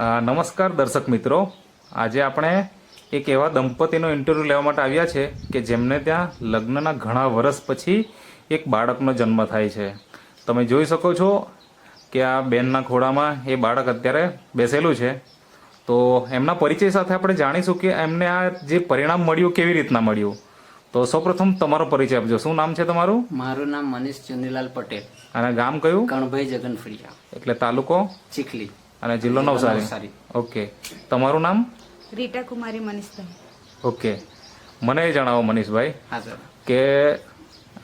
નમસ્કાર દર્શક મિત્રો. આજે આપણે એક એવા દંપતીનો ઇન્ટરવ્યૂ લેવા માટે આવ્યા છે કે જેમને ત્યાં લગ્નના ઘણા વર્ષ પછી એક બાળકનો જન્મ થાય છે. તમે જોઈ શકો છો કે આ બેનના ખોળામાં એ બાળક અત્યારે બેસેલું છે. તો એમના પરિચય સાથે આપણે જાણીશું કે એમને આ જે પરિણામ મળ્યું કેવી રીતના મળ્યું. તો સૌપ્રથમ તમારો પરિચય આપજો. શું નામ છે તમારું? મારું નામ મનીષ ચુનીલાલ પટેલ. અને ગામ કયું? કણભાઈ જગનફળિયા. એટલે તાલુકો? ચીખલી. અને જિલ્લો નવસારી. ઓકે. તમારું નામ? રીટા કુમારી મનીષભાઈ. ઓકે. મને એ જણાવો મનીષભાઈ હા સર. કે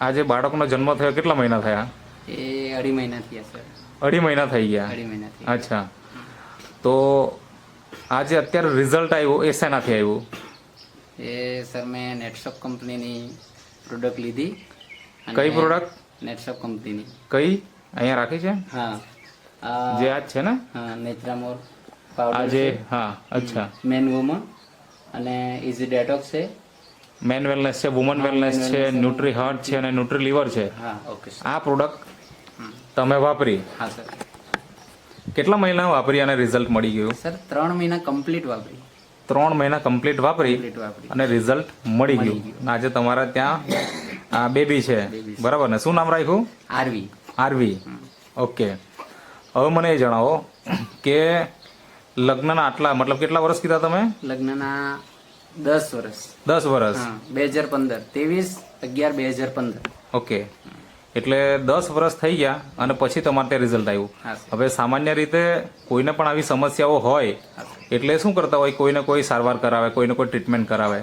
આ જે બાળકનો જન્મ થયો કેટલા મહિના થયા? એ અઢી મહિના થયા સર. અઢી મહિના થઈ ગયા? અઢી મહિના અચ્છા. તો આ જે અત્યારે રિઝલ્ટ આવ્યું એ શેનાથી આવ્યું? એ સર મેં નેટશોપ કંપનીની પ્રોડક્ટ લીધી. કઈ પ્રોડક્ટ નેટશોપ કંપનીની. કઈ? અહીંયા રાખી છે? હા. જે આ જ છે ને? હા નેત્રા મોર પાવડર જે હા અચ્છા. મેન વુમન અને ઇઝી ડેટોક્સ છે. મેન વેલનેસ છે વુમન વેલનેસ છે ન્યુટ્રી હાર્ટ છે અને ન્યુટ્રી લિવર છે. હા ઓકે આ પ્રોડક્ટ તમે વાપરી. હા સર કેટલા મહિના વાપરી અને રિઝલ્ટ મળી ગયું? સર ત્રણ મહિના કમ્પ્લીટ વાપરી. ત્રણ મહિના કમ્પ્લીટ વાપરી અને રિઝલ્ટ મળી ગયું. આજે તમારા ત્યાં બેબી છે. બરાબર ને? શું નામ રાખ્યું? આરવી. આરવી. ઓકે હવે મને એ જણાવો કે લગ્નના આટલા મતલબ કેટલા વર્ષ કીધા તમે? લગ્નના દસ વર્ષ. દસ વર્ષ. બે હજાર પંદર. ત્રેવીસ અગિયાર બે હજાર પંદર. ઓકે. એટલે દસ વર્ષ થઈ ગયા અને પછી તમારે રિઝલ્ટ આવ્યું. હવે સામાન્ય રીતે કોઈને પણ આવી સમસ્યાઓ હોય એટલે શું કરતા હોય? કોઈને કોઈ સારવાર કરાવે કોઈને કોઈ ટ્રીટમેન્ટ કરાવે.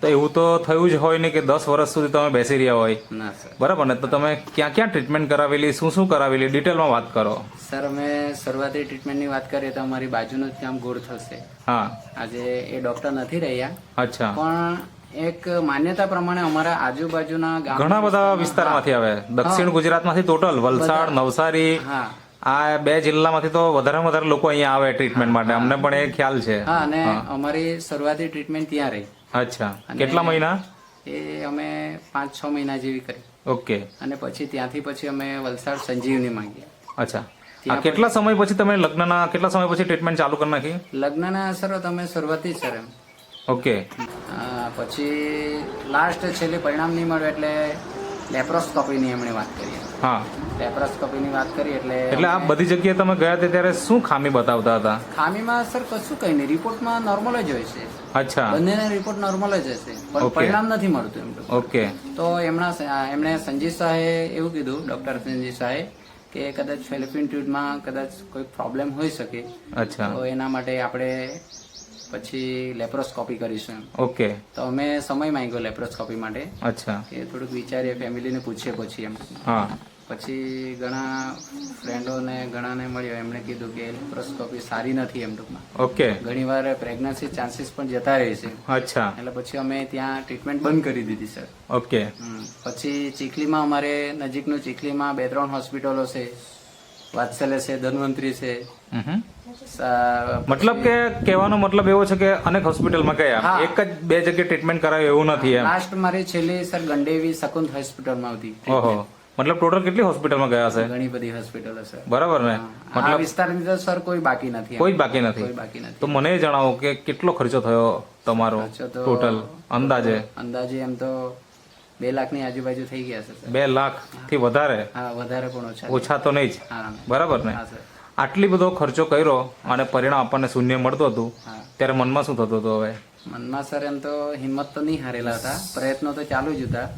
તો એવું તો થયું જ હોય ને કે દસ વર્ષ સુધી તમે બેસી રહ્યા હોય. ના બરાબર ને? તો તમે ક્યાં ક્યાં ટ્રીટમેન્ટ કરાવેલી? શું શું કરાવેલી? ડિટેલમાં વાત કરો. સર અમે શરૂઆતી ટ્રીટમેન્ટની વાત કરીએ તો અમારી બાજુનું જ કામ ગોળ થશે. હા. આજે એ ડોક્ટર નથી રહ્યા. અચ્છા. પણ એક માન્યતા પ્રમાણે અમારા આજુબાજુના ઘણા બધા વિસ્તારમાંથી આવે. દક્ષિણ ગુજરાતમાંથી ટોટલ વલસાડ નવસારી હા. આ બે જિલ્લામાંથી તો વધારે વધારે લોકો અહીંયા આવે ટ્રીટમેન્ટ માટે. અમને પણ એ ખ્યાલ છે. હા અને અમારી શરૂઆતી ટ્રીટમેન્ટ ત્યાં રહી. અચ્છા. કેટલા મહિના? એ અમે પાંચ છ મહિના જેવી કરી. ઓકે. અને પછી ત્યાંથી પછી અમે વલસાડ સંજીવની માંગીએ. અચ્છા. આ કેટલા સમય પછી તમે લગ્નના કેટલા સમય પછી ટ્રીટમેન્ટ ચાલુ કરી નાખી? લગ્નના સર તમે શરૂઆતી સર એમ. ઓકે. પછી લાસ્ટ છેલ્લે પરિણામ નહીં મળ્યું એટલે લેપ્રોસ્કોપીની એમણે વાત કરી. હા. લેપ્રોસ્કોપીની વાત કરી એટલે એટલે આ બધી જગ્યાએ તમે ગયા હતા ત્યારે શું ખામી બતાવતા હતા? ખામીમાં સર કશું કઈ નહીં. રિપોર્ટમાં નોર્મલ જ હોય છે. અચ્છા. બંનેને રિપોર્ટ નોર્મલ જ હશે. પણ પરિણામ નથી મળતું એમ ઓકે. તો એમના એમણે સંજીવ શાહે એવું કીધું ડોક્ટર સંજીવ શાહે કે કદાચ ફેલિપિન ટ્યુટમાં કદાચ કોઈ પ્રોબ્લેમ હોઈ શકે. અચ્છા. તો એના માટે આપણે પછી લેપ્રોસ્કોપી કરીશું. ઓકે. તો અમે સમય માંગ્યો લેપ્રોસ્કોપી માટે. અચ્છા. એ થોડુંક વિચારીએ ફેમિલીને પૂછીએ પછી એમ. હા. પછી ઘણા ફ્રેન્ડોને ઘણાને મળ્યો એમણે કીધું કે લેપ્રોસ્કોપી સારી નથી એમ ટૂંકમાં. ઓકે. ઘણીવાર પ્રેગ્નન્સી ચાન્સીસ પણ જતા રહે છે. અચ્છા. એટલે પછી અમે ત્યાં ટ્રીટમેન્ટ બંધ કરી દીધી સર. ઓકે. પછી ચીખલીમાં અમારે નજીકનું ચીખલીમાં બે ત્રણ હોસ્પિટલો છે. વાત્સલ્ય છે ધન્વંતરી છે. મતલબ કે કહેવાનો મતલબ એવો છે કે અનેક હોસ્પિટલમાં ગયા એક જ બે જગ્યાએ ટ્રીટમેન્ટ કરાવે એવું નથી લાસ્ટ મારી છેલ્લી સર ગંડેવી શકુંત હોસ્પિટલમાં હતી. ઓહો. મતલબ ટોટલ કેટલી હોસ્પિટલમાં ગયા હશે? ઘણી બધી હોસ્પિટલો હશે બરાબર ને? મતલબ વિસ્તારની અંદર સર કોઈ બાકી નથી કોઈ બાકી નથી. કોઈ બાકી નથી. તો મને એ જણાવો કે કેટલો ખર્ચો થયો તમારો ટોટલ અંદાજે? અંદાજે એમ તો બે લાખની આજુબાજુ થઈ ગયા છે બે લાખથી વધારે? હા વધારે પણ ઓછા ઓછા તો નહીં જ. બરાબર ને? આટલી બધો ખર્ચો કર્યો અને પરિણામ આપણને શૂન્ય મળતું હતું ત્યારે મનમાં શું થતું હતું હવે? મનમાં સર એમ તો હિંમત તો નહીં હારેલા હતા. પ્રયત્નો તો ચાલુ જ હતા.